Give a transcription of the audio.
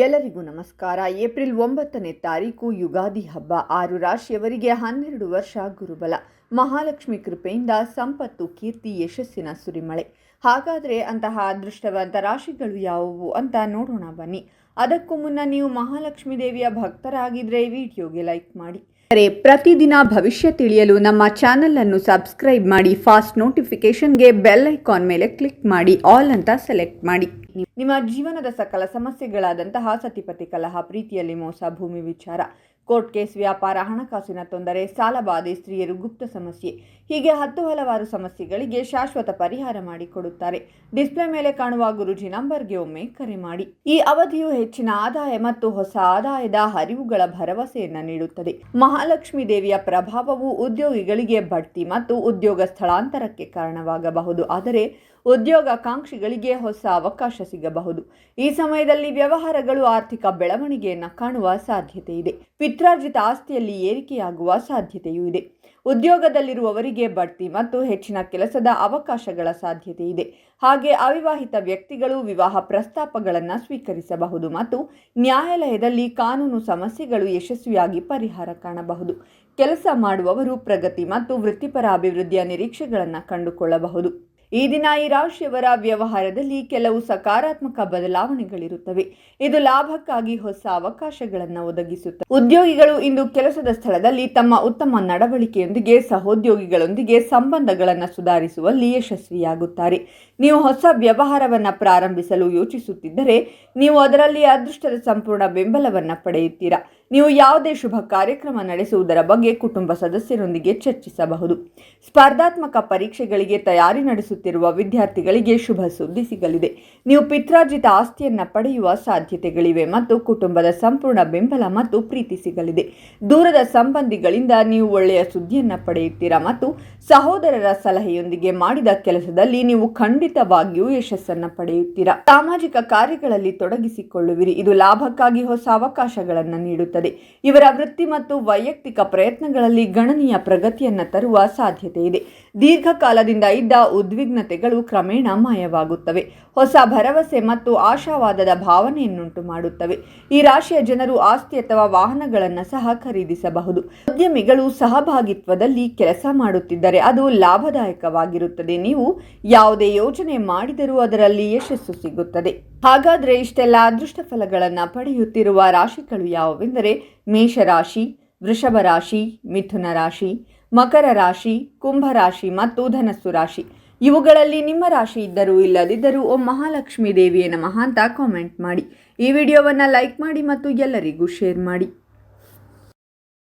ಎಲ್ಲರಿಗೂ ನಮಸ್ಕಾರ. ಏಪ್ರಿಲ್ ಒಂಬತ್ತನೇ ತಾರೀಕು ಯುಗಾದಿ ಹಬ್ಬ. ಆರು ರಾಶಿಯವರಿಗೆ ಹನ್ನೆರಡು ವರ್ಷ ಗುರುಬಲ. ಮಹಾಲಕ್ಷ್ಮಿ ಕೃಪೆಯಿಂದ ಸಂಪತ್ತು, ಕೀರ್ತಿ, ಯಶಸ್ಸಿನ ಸುರಿಮಳೆ. ಹಾಗಾದರೆ ಅಂತಹ ಅದೃಷ್ಟವಂತ ರಾಶಿಗಳು ಯಾವುವು ಅಂತ ನೋಡೋಣ ಬನ್ನಿ. ಅದಕ್ಕೂ ಮುನ್ನ ನೀವು ಮಹಾಲಕ್ಷ್ಮಿ ದೇವಿಯ ಭಕ್ತರಾಗಿದ್ದರೆ ವಿಡಿಯೋಗೆ ಲೈಕ್ ಮಾಡಿ. ಅರೆ, ಪ್ರತಿದಿನ ಭವಿಷ್ಯ ತಿಳಿಯಲು ನಮ್ಮ ಚಾನೆಲ್ ಅನ್ನು ಸಬ್ಸ್ಕ್ರೈಬ್ ಮಾಡಿ, ಫಾಸ್ಟ್ ನೋಟಿಫಿಕೇಶನ್ಗೆ ಬೆಲ್ ಐಕಾನ್ ಮೇಲೆ ಕ್ಲಿಕ್ ಮಾಡಿ, ಆಲ್ ಅಂತ ಸೆಲೆಕ್ಟ್ ಮಾಡಿ. ನಿಮ್ಮ ಜೀವನದ ಸಕಲ ಸಮಸ್ಯೆಗಳಾದಂತಹ ಸತಿಪತಿ ಕಲಹ, ಪ್ರೀತಿಯಲ್ಲಿ ಮೋಸ, ಭೂಮಿ ವಿಚಾರ, ಕೋರ್ಟ್ ಕೇಸ್, ವ್ಯಾಪಾರ, ಹಣಕಾಸಿನ ತೊಂದರೆ ಸಾಲಬಾಧೆ ಸ್ತ್ರೀಯರು ಗುಪ್ತ ಸಮಸ್ಯೆ, ಹೀಗೆ ಹತ್ತು ಹಲವಾರು ಸಮಸ್ಯೆಗಳಿಗೆ ಶಾಶ್ವತ ಪರಿಹಾರ ಮಾಡಿಕೊಡುತ್ತಾರೆ. ಡಿಸ್ಪ್ಲೇ ಮೇಲೆ ಕಾಣುವ ಗುರುಜಿ ನಂಬರ್ಗೆ ಒಮ್ಮೆ ಕರೆ ಮಾಡಿ. ಈ ಅವಧಿಯು ಹೆಚ್ಚಿನ ಆದಾಯ ಮತ್ತು ಹೊಸ ಆದಾಯದ ಹರಿವುಗಳ ಭರವಸೆಯನ್ನು ನೀಡುತ್ತದೆ. ಮಹಾಲಕ್ಷ್ಮಿ ದೇವಿಯ ಪ್ರಭಾವವು ಉದ್ಯೋಗಿಗಳಿಗೆ ಬಡ್ತಿ ಮತ್ತು ಉದ್ಯೋಗ ಸ್ಥಳಾಂತರಕ್ಕೆ ಕಾರಣವಾಗಬಹುದು. ಆದರೆ ಉದ್ಯೋಗಾಕಾಂಕ್ಷಿಗಳಿಗೆ ಹೊಸ ಅವಕಾಶ ಸಿಗಬಹುದು. ಈ ಸಮಯದಲ್ಲಿ ವ್ಯವಹಾರಗಳು ಆರ್ಥಿಕ ಬೆಳವಣಿಗೆಯನ್ನು ಕಾಣುವ ಸಾಧ್ಯತೆ ಇದೆ. ಪಿತ್ರಾರ್ಜಿತ ಆಸ್ತಿಯಲ್ಲಿ ಏರಿಕೆಯಾಗುವ ಸಾಧ್ಯತೆಯೂ ಇದೆ. ಉದ್ಯೋಗದಲ್ಲಿರುವವರಿಗೆ ಬಡ್ತಿ ಮತ್ತು ಹೆಚ್ಚಿನ ಕೆಲಸದ ಅವಕಾಶಗಳ ಸಾಧ್ಯತೆ ಇದೆ. ಹಾಗೆ ಅವಿವಾಹಿತ ವ್ಯಕ್ತಿಗಳು ವಿವಾಹ ಪ್ರಸ್ತಾಪಗಳನ್ನು ಸ್ವೀಕರಿಸಬಹುದು ಮತ್ತು ನ್ಯಾಯಾಲಯದಲ್ಲಿ ಕಾನೂನು ಸಮಸ್ಯೆಗಳು ಯಶಸ್ವಿಯಾಗಿ ಪರಿಹಾರ ಕಾಣಬಹುದು. ಕೆಲಸ ಮಾಡುವವರು ಪ್ರಗತಿ ಮತ್ತು ವೃತ್ತಿಪರ ಅಭಿವೃದ್ಧಿಯ ನಿರೀಕ್ಷೆಗಳನ್ನು ಕಂಡುಕೊಳ್ಳಬಹುದು. ಈ ದಿನ ಈ ರಾಶಿಯವರ ವ್ಯವಹಾರದಲ್ಲಿ ಕೆಲವು ಸಕಾರಾತ್ಮಕ ಬದಲಾವಣೆಗಳಿರುತ್ತವೆ. ಇದು ಲಾಭಕ್ಕಾಗಿ ಹೊಸ ಅವಕಾಶಗಳನ್ನು ಒದಗಿಸುತ್ತದೆ ಉದ್ಯೋಗಿಗಳು ಇಂದು ಕೆಲಸದ ಸ್ಥಳದಲ್ಲಿ ತಮ್ಮ ಉತ್ತಮ ನಡವಳಿಕೆಯೊಂದಿಗೆ, ಸಹೋದ್ಯೋಗಿಗಳೊಂದಿಗೆ ಸಂಬಂಧಗಳನ್ನು ಸುಧಾರಿಸುವಲ್ಲಿ ಯಶಸ್ವಿಯಾಗುತ್ತಾರೆ. ನೀವು ಹೊಸ ವ್ಯವಹಾರವನ್ನು ಪ್ರಾರಂಭಿಸಲು ಯೋಚಿಸುತ್ತಿದ್ದರೆ, ನೀವು ಅದರಲ್ಲಿ ಅದೃಷ್ಟದ ಸಂಪೂರ್ಣ ಬೆಂಬಲವನ್ನು ಪಡೆಯುತ್ತೀರಾ. ನೀವು ಯಾವುದೇ ಶುಭ ಕಾರ್ಯಕ್ರಮ ನಡೆಸುವುದರ ಬಗ್ಗೆ ಕುಟುಂಬ ಸದಸ್ಯರೊಂದಿಗೆ ಚರ್ಚಿಸಬಹುದು. ಸ್ಪರ್ಧಾತ್ಮಕ ಪರೀಕ್ಷೆಗಳಿಗೆ ತಯಾರಿ ನಡೆಸುತ್ತಿರುವ ವಿದ್ಯಾರ್ಥಿಗಳಿಗೆ ಶುಭ ಸುದ್ದಿ ಸಿಗಲಿದೆ. ನೀವು ಪಿತ್ರಾರ್ಜಿತ ಆಸ್ತಿಯನ್ನು ಪಡೆಯುವ ಸಾಧ್ಯತೆಗಳಿವೆ ಮತ್ತು ಕುಟುಂಬದ ಸಂಪೂರ್ಣ ಬೆಂಬಲ ಮತ್ತು ಪ್ರೀತಿ ಸಿಗಲಿದೆ. ದೂರದ ಸಂಬಂಧಿಗಳಿಂದ ನೀವು ಒಳ್ಳೆಯ ಸುದ್ದಿಯನ್ನು ಪಡೆಯುತ್ತೀರಾ ಮತ್ತು ಸಹೋದರರ ಸಲಹೆಯೊಂದಿಗೆ ಮಾಡಿದ ಕೆಲಸದಲ್ಲಿ ನೀವು ಖಂಡಿತವಾಗಿಯೂ ಯಶಸ್ಸನ್ನು ಪಡೆಯುತ್ತೀರಾ. ಸಾಮಾಜಿಕ ಕಾರ್ಯಗಳಲ್ಲಿ ತೊಡಗಿಸಿಕೊಳ್ಳುವಿರಿ. ಇದು ಲಾಭಕ್ಕಾಗಿ ಹೊಸ ಅವಕಾಶಗಳನ್ನು ಇವರ ವೃತ್ತಿ ಮತ್ತು ವೈಯಕ್ತಿಕ ಪ್ರಯತ್ನಗಳಲ್ಲಿ ಗಣನೀಯ ಪ್ರಗತಿಯನ್ನು ತರುವ ಸಾಧ್ಯತೆ ಇದೆ. ದೀರ್ಘಕಾಲದಿಂದ ಇದ್ದ ಉದ್ವಿಗ್ನತೆಗಳು ಕ್ರಮೇಣ ಮಾಯವಾಗುತ್ತವೆ. ಹೊಸ ಭರವಸೆ ಮತ್ತು ಆಶಾವಾದದ ಭಾವನೆಯನ್ನುಂಟು ಮಾಡುತ್ತವೆ. ಈ ರಾಶಿಯ ಜನರು ಆಸ್ತಿ ಅಥವಾ ವಾಹನಗಳನ್ನು ಸಹ ಖರೀದಿಸಬಹುದು. ಉದ್ಯಮಿಗಳು ಸಹಭಾಗಿತ್ವದಲ್ಲಿ ಕೆಲಸ ಮಾಡುತ್ತಿದ್ದರೆ ಅದು ಲಾಭದಾಯಕವಾಗಿರುತ್ತದೆ. ನೀವು ಯಾವುದೇ ಯೋಜನೆ ಮಾಡಿದರೂ ಅದರಲ್ಲಿ ಯಶಸ್ಸು ಸಿಗುತ್ತದೆ. ಹಾಗಾದರೆ ಇಷ್ಟೆಲ್ಲ ಅದೃಷ್ಟ ಫಲಗಳನ್ನು ಪಡೆಯುತ್ತಿರುವ ರಾಶಿಗಳು ಯಾವುವೆಂದರೆ ಮೇಷರಾಶಿ ವೃಷಭ ರಾಶಿ ಮಿಥುನ ರಾಶಿ ಮಕರ ರಾಶಿ ಕುಂಭರಾಶಿ ಮತ್ತು ಧನಸ್ಸು ರಾಶಿ. ಇವುಗಳಲ್ಲಿ ನಿಮ್ಮ ರಾಶಿ ಇದ್ದರೂ ಇಲ್ಲದಿದ್ದರೂ ಓ ಮಹಾಲಕ್ಷ್ಮೀ ದೇವಿಯ ನಮಃ ಅಂತ ಕಾಮೆಂಟ್ ಮಾಡಿ. ಈ ವಿಡಿಯೋವನ್ನು ಲೈಕ್ ಮಾಡಿ ಮತ್ತು ಎಲ್ಲರಿಗೂ ಶೇರ್ ಮಾಡಿ.